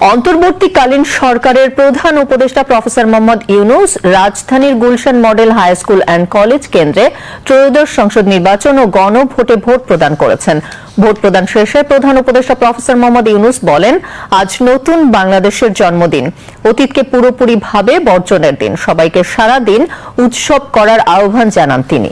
অন্তর্বর্তীকালীন সরকারের প্রধান উপদেষ্টা প্রফেসর মোহাম্মদ ইউনুস রাজধানীর Gulshan model high school and college কেন্দ্রে ত্রয়োদশ সংসদ নির্বাচন ও গণভোটে ভোট প্রদান করেছেন। ভোট প্রদান শেষে প্রধান উপদেষ্টা প্রফেসর মোহাম্মদ ইউনুস বলেন, আজ নতুন বাংলাদেশের জন্মদিন। অতীতকে পুরোপুরিভাবে বর্জনের দিন। সবাইকে সারা দিন উৎসব করার আহ্বান জানান তিনি।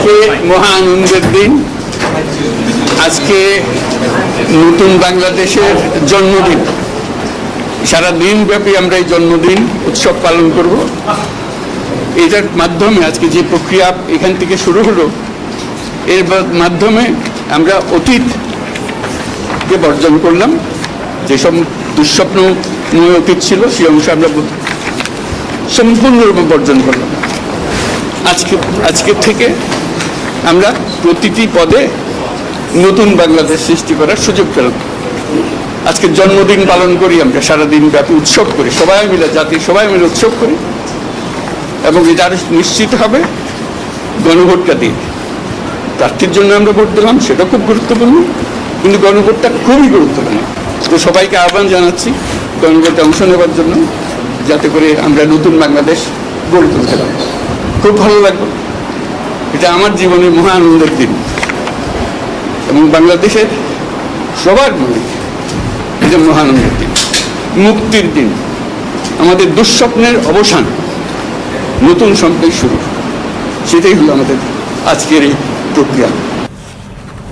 আজকে মহা আনন্দের দিন। আজকে নতুন বাংলাদেশের জন্মদিন। সারা দিন ব্যাপী আমরা এই জন্মদিন, উৎসব পালন করব। এটার মাধ্যমে আজকে যে প্রক্রিয়া এখান থেকে শুরু হলো, এর মাধ্যমে আমরা অতীতকে বর্জন করলাম। যেসব দুঃস্বপ্নময় অতীত ছিল, সেই অংশ আমরা সম্পূর্ণরূপে বর্জন করলাম। আজকে আজকের থেকে আমরা প্রতিটি পদে নতুন বাংলাদেশ সৃষ্টি করার সুযোগ পেলাম। আজকে জন্মদিন পালন করি, আমরা সারাদিন ব্যাপী উৎসব করি, সবাই মিলে, জাতি সবাই মিলে উৎসব করি। এবং এটা নিশ্চিত হবে গণভোটটা দিয়ে। প্রার্থীর জন্য আমরা ভোট দিলাম, সেটা খুব গুরুত্বপূর্ণ। কিন্তু গণভোটটা খুবই গুরুত্বপূর্ণ। তো সবাইকে আহ্বান জানাচ্ছি গণভোটে অংশ নেওয়ার জন্য, যাতে করে আমরা নতুন বাংলাদেশ গড়ে তুলতে পারি। খুব ভালো লাগবে এটা আমার জীবনের মহা আনন্দের দিন। এবং বাংলাদেশের সবার মনে এটা মহানন্দের দিন, মুক্তির দিন। আমাদের দুঃস্বপ্নের অবসান, নতুন স্বপ্নের শুরু। সেটাই হলো আমাদের আজকের এই প্রক্রিয়া।